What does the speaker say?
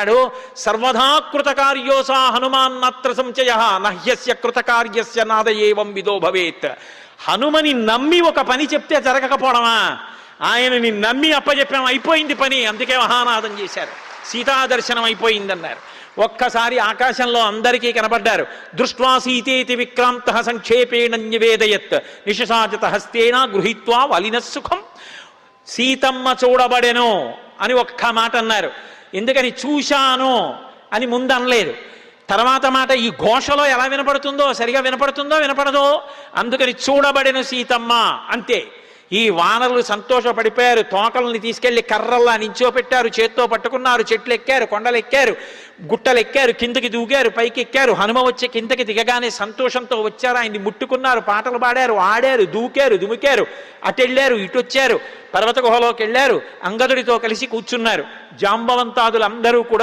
అన్నాడు సర్వదా కృతకార్యోసా హనుమాన్నత్ర సంచయ నహ్యస్య కృతకార్యస్య నాద ఏవం విదో భవేత్. హనుమని నమ్మి ఒక పని చెప్తే జరగకపోవడమా? ఆయనని నమ్మి అప్పచెప్పాం అయిపోయింది పని. అందుకే మహానాదం చేశారు. సీతాదర్శనం అయిపోయిందన్నారు. ఒక్కసారి ఆకాశంలో అందరికీ కనబడ్డారు. దృష్ట్వా సీతేతి విక్రాంత సంక్షేపేణ నివేదయత్ నిశసాచత హస్తేన గృహీత్వా వలిన సుఖం సీతమ్మ చూడబడెను. అని ఒక్క మాట అన్నారు. ఎందుకని చూశాను అని ముందు అనలేదు. తర్వాత మాట ఈ ఘోషలో ఎలా వినపడుతుందో సరిగా వినపడుతుందో వినపడదో అందుకని చూడబడిన సీతమ్మ అంతే. ఈ వానరులు సంతోషపడిపోయారు తోకల్ని తీసుకెళ్ళి కర్రల్లా నించో పెట్టారు చేత్తో పట్టుకున్నారు చెట్లు ఎక్కారు కొండలు ఎక్కారు గుట్టలు ఎక్కారు కిందకి దూకారు పైకి ఎక్కారు హనుమ వచ్చి కిందకి దిగగానే సంతోషంతో వచ్చారు ఆయన్ని ముట్టుకున్నారు పాటలు పాడారు ఆడారు దూకారు దుమికారు అటెళ్ళారు ఇటొచ్చారు పర్వత గుహలోకి వెళ్ళారు అంగదుడితో కలిసి కూర్చున్నారు జాంబవంతాదులందరూ కూడా